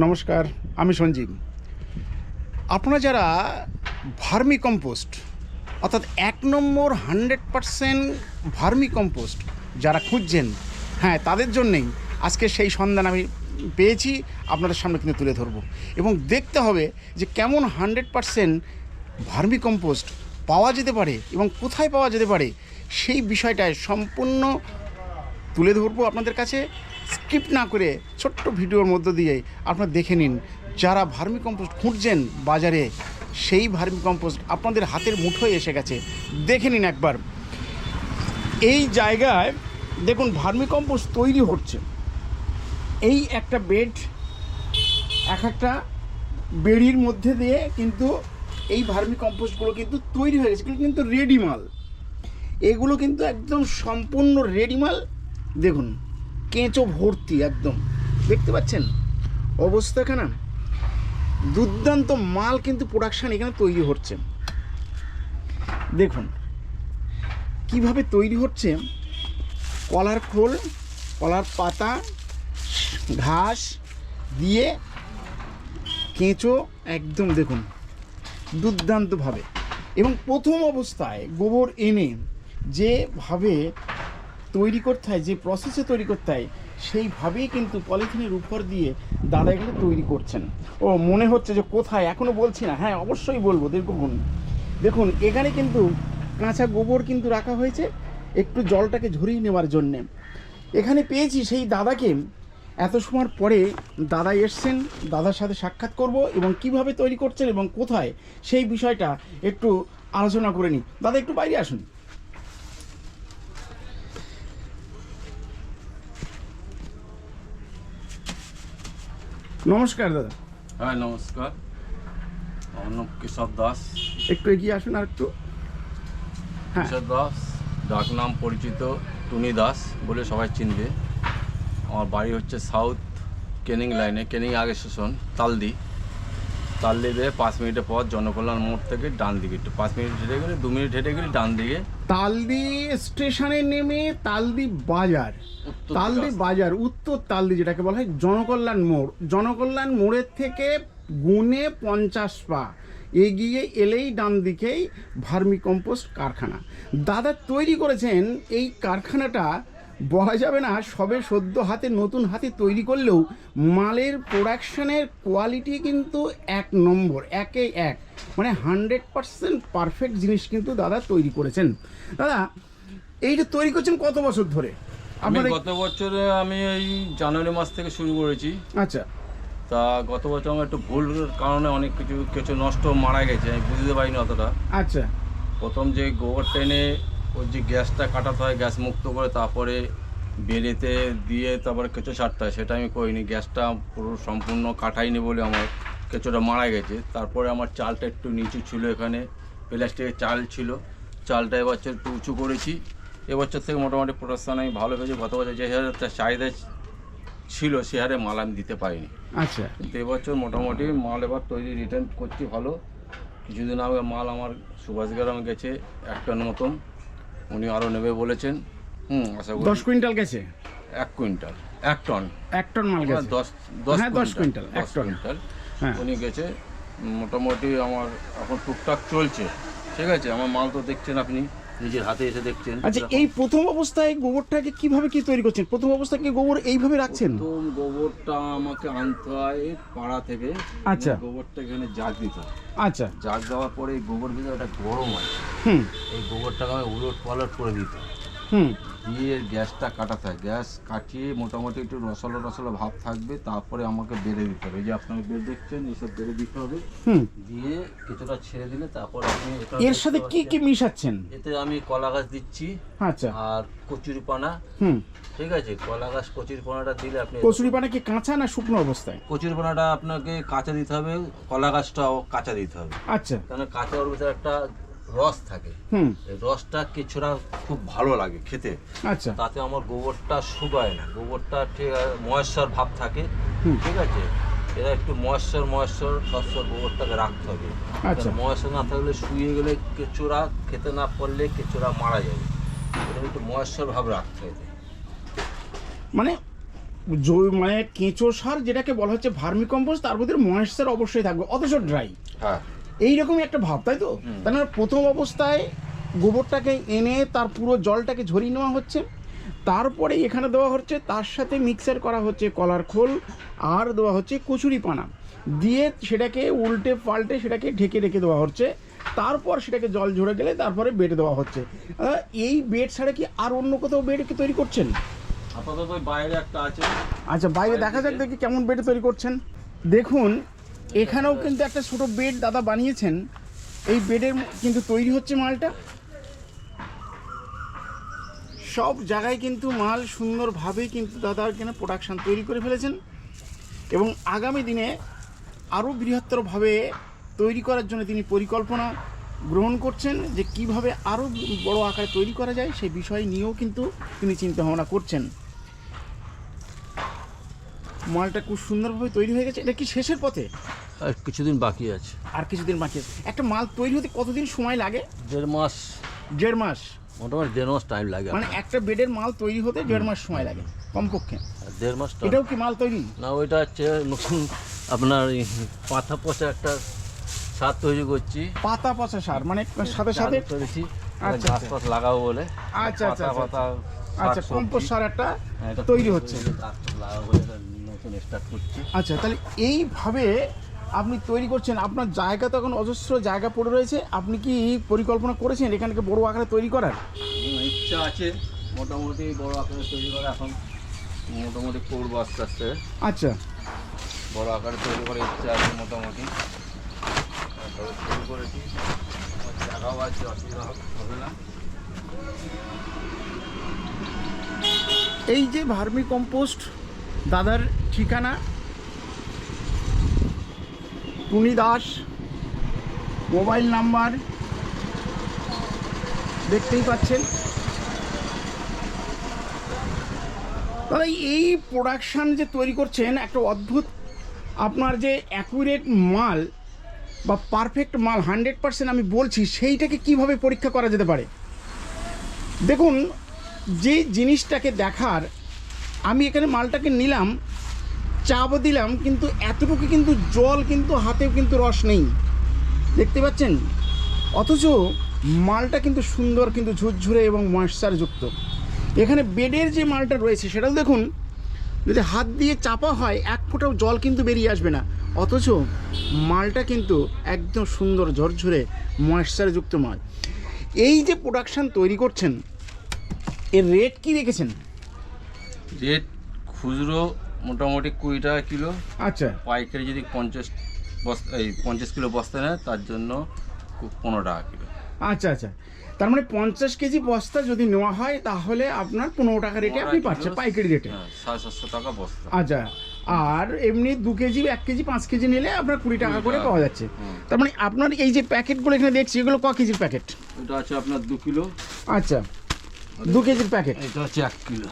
নমস্কার, আমি সঞ্জীব। আপনারা যারা ভার্মি কম্পোস্ট অর্থাৎ এক নম্বর হান্ড্রেড পারসেন্ট ভার্মি কম্পোস্ট যারা খুঁজছেন হ্যাঁ তাদের জন্যেই আজকে সেই সন্ধান আমি পেয়েছি, আপনাদের সামনে কিন্তু তুলে ধরবো। এবং দেখতে হবে যে কেমন হান্ড্রেড পারসেন্ট ভার্মি কম্পোস্ট পাওয়া যেতে পারে এবং কোথায় পাওয়া যেতে পারে, সেই বিষয়টায় সম্পূর্ণ তুলে ধরবো আপনাদের কাছে। স্কিপ না করে ছোট্ট ভিডিওর মধ্য দিয়ে আপনারা দেখে নিন, যারা ভার্মি কম্পোস্ট খুঁজছেন বাজারে, সেই ভার্মি কম্পোস্ট আপনাদের হাতের মুঠোয় এসে গেছে। দেখে নিন একবার। এই জায়গায় দেখুন ভার্মি কম্পোস্ট তৈরি হচ্ছে। এই একটা বেড, এক একটা বেড়ির মধ্যে দিয়ে কিন্তু এই ভার্মি কম্পোস্টগুলো কিন্তু তৈরি হয়ে গেছে। কিন্তু রেডি মাল। এগুলো কিন্তু একদম সম্পূর্ণ রেডি মাল। দেখুন কেঁচো ভর্তি একদম। দেখতে পাচ্ছেন? অবস্থা এখানে দুর্দান্ত মাল কিন্তু প্রোডাকশান এখানে তৈরি হচ্ছে। দেখুন, কীভাবে তৈরি হচ্ছে? কলার খোল, কলার পাতা, ঘাস দিয়ে কেঁচো একদম দেখুন, দুর্দান্তভাবে। এবং প্রথম অবস্থায় গোবর এনে যেভাবে তৈরি করতে হয়, যে প্রসেসে তৈরি করতে হয়, সেইভাবেই কিন্তু পলিথিনের উপর দিয়ে দাদা এগুলো তৈরি করছেন। ও, মনে হচ্ছে যে কোথায়? এখনও বলছি না। হ্যাঁ অবশ্যই বলব, দেখুন। দেখুন, এখানে কিন্তু কাঁচা গোবর কিন্তু রাখা হয়েছে, একটু জলটাকে ঝরিয়ে নেওয়ার জন্যে। এখানে পেয়েছি সেই দাদাকে, এত সময় পরে দাদা এসছেন, দাদার সাথে সাক্ষাৎ করব এবং কীভাবে তৈরি করছেন এবং কোথায়, সেই বিষয়টা একটু আলোচনা করে নিই। দাদা, একটু বাইরে আসুন। নমস্কার দাদা। হ্যাঁ নমস্কার। অর্ণব কেশব দাস। একটু এগিয়ে আসুন আর একটু। হ্যাঁ। কেশব দাস ডাক নাম পরিচিত টুনি দাস বলে সবাই চিনবে। আমার বাড়ি হচ্ছে সাউথ কেনিং লাইনে কেনিং আগে শোষণ তালদি। তালদি দিয়ে পাঁচ মিনিটের পর জনকল্যাণ মোড় থেকে ডান দিকে একটু। পাঁচ মিনিট হেঁটে গেলে দু মিনিট হেঁটে গেলে ডান দিকে। তালদি স্টেশনে নেমে তালদি বাজার। তালদি বাজার উত্তর তালদি যেটাকে বলা হয় জনকল্যাণ মোড়। জনকল্যাণ মোড়ের থেকে গুনে পঞ্চাশ পা। এগিয়ে এলেই ডান দিকেই ভার্মি কম্পোস্ট কারখানা। দাদা তৈরি করেছেন এই কারখানাটা বলা যাবে না সবে সদ্য হাতে নতুন হাতে তৈরি করলেও মালের প্রোডাকশনের কোয়ালিটি কিন্তু এক নম্বর একে এক। মানে হান্ড্রেড পারসেন্ট পারফেক্ট জিনিস কিন্তু দাদা তৈরি করেছেন। দাদা এইটা তৈরি করছেন কত বছর ধরে? আমি আপনার গত বছরে আমি এই জানুয়ারি মাস থেকে শুরু করেছি। আচ্ছা। তা গত বছর আমার একটু ভুল কারণে অনেক কিছু কিছু নষ্ট মারা গেছে আমি বুঝতে পারিনি অতটা। আচ্ছা। প্রথম যে গোবর টেনে ওর যে গ্যাসটা কাটাতে হয় গ্যাস মুক্ত করে তারপরে বেড়েতে দিয়ে তারপরে কেঁচো ছাড়তে হয় সেটা আমি করিনি। গ্যাসটা পুরো সম্পূর্ণ কাটাইনি বলে আমার কেঁচোটা মারা গেছে। তারপরে আমার চালটা একটু নিচু ছিল এখানে প্লাস্টিকের চাল ছিল। চালটা এবছর একটু উঁচু করেছি। এবছর থেকে মোটামুটি প্রোডাকশান আমি ভালো পেয়েছি গত বছর যে হারে তার চাহিদা ছিল সে হারে মাল আমি দিতে পারিনি। আচ্ছা। কিন্তু এবছর মোটামুটি মাল এবার তৈরি রিটার্ন করছি ভালো। কিছুদিন আগে মাল আমার সুভাষ গ্রামে গেছে এক টন মতন উনি আরও নেবে বলেছেন। হুম আশা করি। দশ কুইন্টাল গেছে? এক কুইন্টাল। এক টন। এক টন মাল গেছে। দশ দশ হ্যাঁ, দশ কুইন্টাল, এক টন। কুইন্টাল। হ্যাঁ। উনি গেছে। মোটামুটি আমার এখন টুকটাক চলছে। ঠিক আছে আমার মাল তো দেখছেন আপনি। নিজের হাতে এসে দেখছেন আচ্ছা এই প্রথম অবস্থায় গোবরটাকে কীভাবে কি তৈরি করছেন? প্রথম অবস্থায় কি গোবর এইভাবে রাখছেন? প্রথম গোবরটা আমাকে আনতে হয় পাড়া থেকে। আচ্ছা। গোবরটা এখানে জাগ দিতে হয়। আচ্ছা। জাগ দেওয়ার পরে এই গোবর ভিতরে একটা গরম হয় হুম। এই গোবরটাকে আমি উলট পালট করে দিতে হয়। দিয়ে গ্যাসটা কাটাতে হয়। গ্যাস কাটিয়ে মোটামুটি একটু রসলো রসলো ভাব থাকবে তারপরে আমাকে বেড়ে দিতে হবে। যে আপনাকে বেড়ে দেখছেন এইসব বেড়ে দিতে হবে। দিয়ে কিছুটা ছেড়ে দিলে তারপর আপনি এর সাথে কি কি মিশাচ্ছেন? এতে আমি কলা গাছ দিচ্ছি। আচ্ছা। আর কচুরিপানা হুম। ঠিক আছে? কলা গাছ কচুরিপানাটা দিলে আপনি কচুরি পানা কি কাঁচা না শুকনো অবস্থায়? কচুরিপানাটা আপনাকে কাঁচা দিতে হবে। কলা গাছটাও কাঁচা দিতে হবে। আচ্ছা। কারণ কাঁচা ওর ভিতরে একটা রস থাকে। রসটা কিছুটা খুব ভালো লাগে খেতে। আচ্ছা। তাতে আমার গোবরটা শুকায় না। গোবরটা ঠিক ময়েশ্চার ভাব থাকে ঠিক আছে? এরা একটু ময়েশ্চার ময়েশ্চার সবসময় গোবরটাকে রাখতে হবে। আচ্ছা। ময়েশ্চার না থাকলে শুয়ে গেলে কেঁচোরা খেতে না পারলে কেঁচোরা মারা যাবে। এটা একটু ময়েশ্চার ভাব রাখতে হবে। মানে জৈ- মানে কেঁচো সার যেটাকে বলা হচ্ছে ভার্মি কম্পোস্ট তার মধ্যে ময়েশ্চার অবশ্যই থাকবে অথচ ড্রাই। হ্যাঁ। এইরকমই একটা ভাব তাই তো। তার মানে প্রথম অবস্থায় গোবরটাকে এনে তার পুরো জলটাকে ঝরিয়ে নেওয়া হচ্ছে তারপরে এখানে দেওয়া হচ্ছে তার সাথে মিক্সার করা হচ্ছে কলার খোল আর দেওয়া হচ্ছে কচুরি পানা। দিয়ে সেটাকে উল্টে পাল্টে সেটাকে ঢেকে রেখে দেওয়া হচ্ছে তারপর সেটাকে জল ঝরে গেলে তারপরে বেড দেওয়া হচ্ছে। এই বেড ছাড়া কি আর অন্য কোথাও বেড কি তৈরি করছেন? আপাতত বাইরে একটা আছে। আচ্ছা বাইরে দেখা যাক দেখি কেমন বেড তৈরি করছেন। দেখুন এখানেও কিন্তু একটা ছোট বেড দাদা বানিয়েছেন। এই বেডের কিন্তু তৈরি হচ্ছে মালটা। সব জায়গায় কিন্তু মাল সুন্দরভাবেই কিন্তু দাদা এখানে প্রোডাকশন তৈরি করে ফেলেছেন। এবং আগামী দিনে আরও বৃহত্তরভাবে তৈরি করার জন্য তিনি পরিকল্পনা গ্রহণ করছেন যে কীভাবে আরও বড় আকারে তৈরি করা যায় সেই বিষয় নিয়েও কিন্তু তিনি চিন্তাভাবনা করছেন। মালটা খুব সুন্দরভাবে তৈরি হয়ে গেছে। এটা কি শেষের পথে? আর কিছুদিন বাকি আছে। আর কিছুদিন বাকি আছে। একটা মাল তৈরি হতে কতদিন সময় লাগে? দেড় মাস। দেড় মাস? মোটামুটি দেড় মাস টাইম লাগে মানে একটা বেডের মাল তৈরি হতে দেড় মাস সময় লাগে কমপক্ষে। দেড় মাস এটাও কি মাল তৈরি? না ওইটা হচ্ছে নতুন আপনার পাতা পচা একটা সার তৈরি করছি। পাতা পচা সার মানে সাথে সাথে চালু করেছি। আচ্ছা, গাছ আচ্ছা। ফাছ লাগাবো বলে। আচ্ছা, আচ্ছা, পাতা আচ্ছা। পাতা আচ্ছা কম্পোস্ট সার একটা হ্যাঁ, তৈরি হচ্ছে। লাগাবো নতুন স্টার্ট করছি। আচ্ছা তাহলে এইভাবে আপনি তৈরি করছেন আপনার জায়গা তো এখন অজস্র জায়গা পড়ে রয়েছে আপনি কি পরিকল্পনা করেছেন এখানকে বড় আকারে তৈরি করার? ইচ্ছা আছে মোটামুটি বড় আকারে তৈরি করা এখন। মোটামুটি করব আস্তে আস্তে। আচ্ছা। বড় আকারে তৈরি করার ইচ্ছা আছে মোটামুটি। শুরু করেছি। জায়গাও আছে অসুবিধা হবে না। এই যে ভার্মি কম্পোস্ট দাদার ঠিকানা টুনি দাস, মোবাইল নাম্বার দেখতেই পাচ্ছেন। দাদা এই প্রোডাকশান যে তৈরি করছেন, একটা অদ্ভুত আপনার যে অ্যাকুরেট মাল বা পারফেক্ট মাল হান্ড্রেড পার্সেন্ট আমি বলছি, সেইটাকে কীভাবে পরীক্ষা করা যেতে পারে? দেখুন, যে জিনিসটাকে দেখার, আমি এখানে মালটাকে নিলাম চাপ দিলাম, কিন্তু এতটুকু কিন্তু জল কিন্তু হাতেও কিন্তু রস নেই। দেখতে পাচ্ছেন? অথচ মালটা কিন্তু সুন্দর, কিন্তু ঝুরঝুরে এবং ময়েশ্চারযুক্ত। এখানে বেডের যে মালটা রয়েছে, সেটাও দেখুন, যদি হাত দিয়ে চাপা হয়, এক ফোঁটাও জল কিন্তু বেরিয়ে আসবে না। অথচ মালটা কিন্তু একদম সুন্দর, ঝরঝরে, ময়েশ্চারযুক্ত মাল। এই যে প্রোডাকশান তৈরি করছেন, এর রেট কি রেখেছেন রেট খুচরো মোটামুটি কুড়ি টাকা কিলো। আচ্ছা। পাইকারি যদি পঞ্চাশ বস্তা এই পঞ্চাশ কিলো বস্তা নেয় তার জন্য পনেরো টাকা কিলো। আচ্ছা আচ্ছা। তার মানে পঞ্চাশ কেজি বস্তা যদি নেওয়া হয় তাহলে আপনার পনেরো টাকা রেটে আপনি পাচ্ছেন পাইকারি রেটে হ্যাঁ সাড়ে সাতশো টাকা বস্তা। আচ্ছা। আর এমনি দু কেজি এক কেজি পাঁচ কেজি নিলে আপনার কুড়ি টাকা করে পাওয়া যাচ্ছে। তার মানে আপনার এই যে প্যাকেটগুলো এখানে দেখছি এগুলো ক কেজির প্যাকেট? এটা আছে আপনার দু কিলো। আচ্ছা। দু কেজির প্যাকেট। এটা হচ্ছে এক কিলো।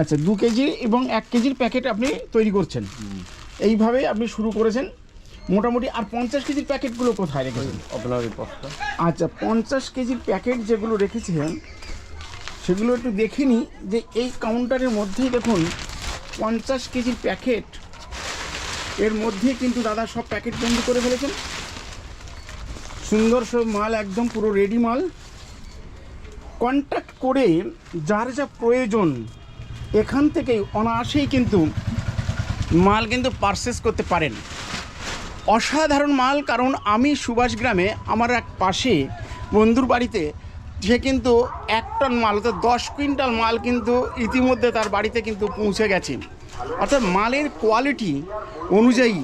আচ্ছা দু কেজি এবং এক কেজির প্যাকেট আপনি তৈরি করছেন। এইভাবে আপনি শুরু করেছেন। মোটামুটি আর পঞ্চাশ কেজির প্যাকেটগুলো কোথায় রেখেছেন? আচ্ছা পঞ্চাশ কেজির প্যাকেট যেগুলো রেখেছিলেন সেগুলো একটু দেখিনি যে এই কাউন্টারের মধ্যেই দেখুন পঞ্চাশ কেজির প্যাকেট এর মধ্যে কিন্তু দাদা সব প্যাকেট বন্দি করে ফেলেছেন। সুন্দর সব মাল একদম পুরো রেডি মাল। কন্ট্যাক্ট করে যার যা প্রয়োজন এখান থেকেই অনায়াসেই কিন্তু মাল কিন্তু পারচেস করতে পারেন। অসাধারণ মাল, কারণ আমি সুভাষ গ্রামে আমার এক পাশে বন্ধুর বাড়িতে সে কিন্তু এক টন মাল, অর্থাৎ দশ কুইন্টাল মাল কিন্তু ইতিমধ্যে তার বাড়িতে কিন্তু পৌঁছে গেছে। অর্থাৎ মালের কোয়ালিটি অনুযায়ী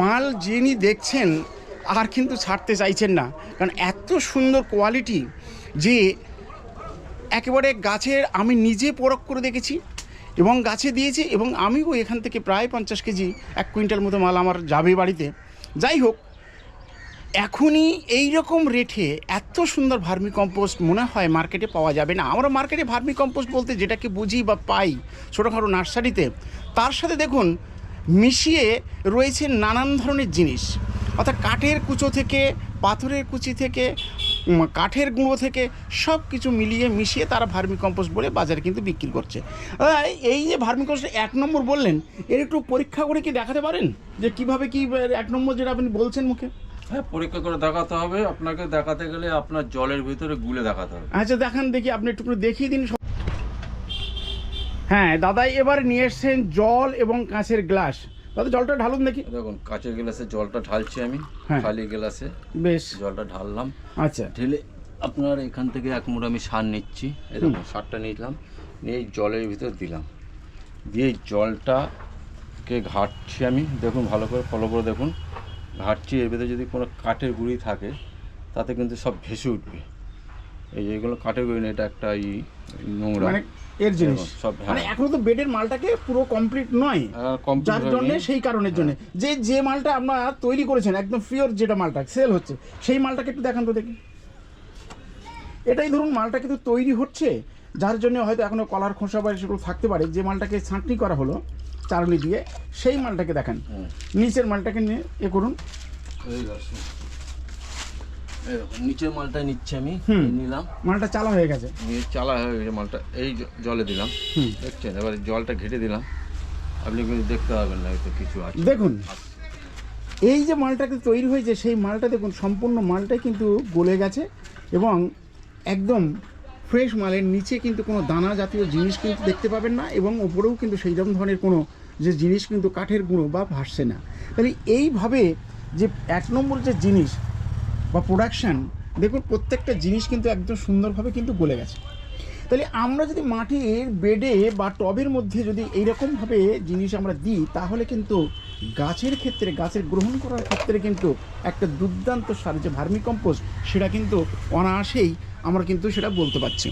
মাল যিনি দেখছেন আর কিন্তু ছাড়তে চাইছেন না। কারণ এত সুন্দর কোয়ালিটি যে একেবারে গাছের আমি নিজে পরখ করে দেখেছি। এবং গাছে দিয়েছি এবং আমিও এখান থেকে প্রায় পঞ্চাশ কেজি, এক কুইন্টাল মতো মাল আমার যাবে বাড়িতে। যাই হোক, এখনই এই রকম রেটে এত সুন্দর ভার্মি কম্পোস্ট মনে হয় মার্কেটে পাওয়া যাবে না। আমরা মার্কেটে ভার্মি কম্পোস্ট বলতে যেটাকে বুঝি বা পাই ছোটোখাটো নার্সারিতে, তার সাথে দেখুন মিশিয়ে রয়েছে নানান ধরনের জিনিস। অর্থাৎ কাঠের কুচো থেকে, পাথরের কুচি থেকে কাঠের গুঁড়ো থেকে সব কিছু মিলিয়ে মিশিয়ে তারা ভার্মি কম্পোস্ট বলে বাজারে কিন্তু বিক্রি করছে। এই যে ভার্মি কম্পোস্ট এক নম্বর বললেন এর একটু পরীক্ষা করে কি দেখাতে পারেন? যে কীভাবে কি এক নম্বর যেটা আপনি বলছেন মুখে? হ্যাঁ পরীক্ষা করে দেখাতে হবে। আপনাকে দেখাতে গেলে আপনার জলের ভিতরে গুলে দেখাতে হবে। আচ্ছা দেখান দেখি আপনি একটু দেখিয়ে দিন হ্যাঁ দাদা এবার নিয়ে এসছেন জল এবং কাঁচের গ্লাস। দাদা জলটা ঢালুন দেখি। দেখুন কাঁচের গ্লাসে জলটা ঢালছি আমি হ্যাঁ। খালি গ্লাসে বেশ। জলটা ঢাললাম। আচ্ছা। ঢেলে আপনার এখান থেকে এক মুঠ আমি সার নিচ্ছি। দেখুন সারটা নিলাম নিয়ে জলের ভিতর দিলাম। দিয়ে জলটাকে ঘাটছি আমি দেখুন ভালো করে ফলো করে দেখুন। ঘাটছি এর ভিতরে যদি কোনো কাঠের গুঁড়ি থাকে তাতে কিন্তু সব ভেসে উঠবে। এই যে এগুলো না এটা একটা ই নোংরা। মানে এর জিনিস। সব হ্যাঁ। মানে এখনও তো বেডের মালটাকে পুরো কমপ্লিট নয়। যার জন্য সেই কারণের জন্য। যে যে মালটা আপনারা তৈরি করেছেন একদম পিওর যেটা মালটা সেল হচ্ছে সেই মালটাকে একটু দেখান তো দেখি। এটাই ধরুন মালটা কিন্তু তৈরি হচ্ছে যার জন্য হয়তো এখনও কলার খোসা বা সেগুলো থাকতে পারে। যে মালটাকে ছাঁকনি করা হলো চারনি দিয়ে সেই মালটাকে দেখান। নিচের মালটাকে নিয়ে এ করুন। নিচের মালটা নিচ্ছি আমি। নিলাম। মালটা চালা হয়ে গেছে। নিয়ে চালা হয়ে গেছে মালটা এই জলে দিলাম। দেখছেন? এবার জলটা ঘেটে দিলাম। আপনি কিন্তু দেখতে পাবেন না হয়তো কিছু আছে। দেখুন এই যে মালটাকে তৈরি হয়েছে সেই মালটা দেখুন সম্পূর্ণ মালটাই কিন্তু গলে গেছে এবং একদম ফ্রেশ মালের নিচে কিন্তু কোনো দানা জাতীয় জিনিস কিন্তু দেখতে পাবেন না এবং ওপরেও কিন্তু সেই রকম ধরনের কোনো যে জিনিস কিন্তু কাঠের গুঁড়ো বা ভাসছে না। তাহলে এইভাবে যে এক নম্বর যে জিনিস বা প্রোডাকশান দেখুন প্রত্যেকটা জিনিস কিন্তু একদম সুন্দরভাবে কিন্তু গলে গেছে। তাহলে আমরা যদি মাটির বেডে বা টবের মধ্যে যদি এইরকমভাবে জিনিস আমরা দিই, তাহলে কিন্তু গাছের ক্ষেত্রে, গাছের গ্রহণ করার ক্ষেত্রে কিন্তু একটা দুর্দান্ত সার, যে ভার্মি কম্পোস্ট সেটা কিন্তু অনায়াসেই আমরা কিন্তু সেটা বলতে পারছি।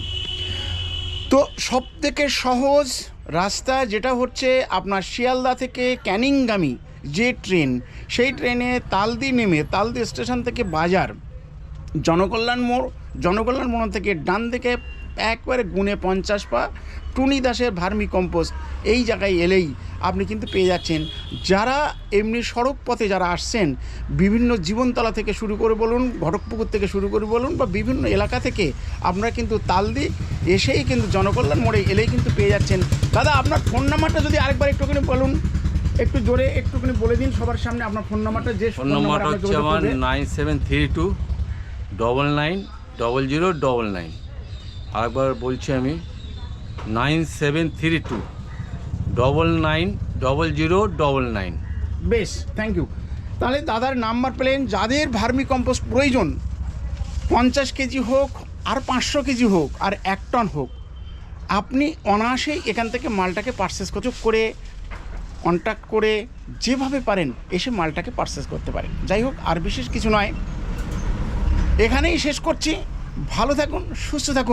তো সব থেকে সহজ রাস্তা যেটা হচ্ছে আপনার শিয়ালদা থেকে ক্যানিংগামী যে ট্রেন সেই ট্রেনে তালদি নেমে তালদি স্টেশন থেকে বাজার, জনকল্যাণ মোড় জনকল্যাণ মোড় থেকে ডান দিকে একবারে গুণে পঞ্চাশ পা, টুনি দাসের ভার্মি কম্পোস্ট, এই জায়গায় এলেই আপনি কিন্তু পেয়ে যাচ্ছেন। যারা এমনি সড়ক পথে যারা আসছেন, বিভিন্ন জীবনতলা থেকে শুরু করে বলুন, ঘটকপুকুর থেকে শুরু করে বলুন বা বিভিন্ন এলাকা থেকে আপনারা কিন্তু তালদি এসেই কিন্তু জনকল্যাণ মোড়ে এলেই কিন্তু পেয়ে যাচ্ছেন। দাদা, আপনার ফোন নাম্বারটা যদি আরেকবার একটুখানি বলুন। একটু জোরে একটুখানি বলে দিন সবার সামনে আপনার ফোন নাম্বারটা যে ফোন নম্বরটা হচ্ছে আমার nine seven three two double nine double zero double nine. আরেকবার বলছি আমি nine seven three two double nine double zero double nine. বেশ থ্যাংক ইউ তাহলে দাদার নাম্বার পেলেন যাদের ভার্মি কম্পোস্ট প্রয়োজন পঞ্চাশ কেজি হোক আর পাঁচশো কেজি হোক আর এক টন হোক আপনি অনায়াসেই এখান থেকে মালটাকে পারচেস করে কন্ট্যাক্ট করে যেভাবে পারেন এসে মালটাকে পারচেস করতে পারেন। যাই হোক, আর বিশেষ কিছু নয়। এখানেই শেষ করছি। ভালো থাকুন, সুস্থ থাকুন।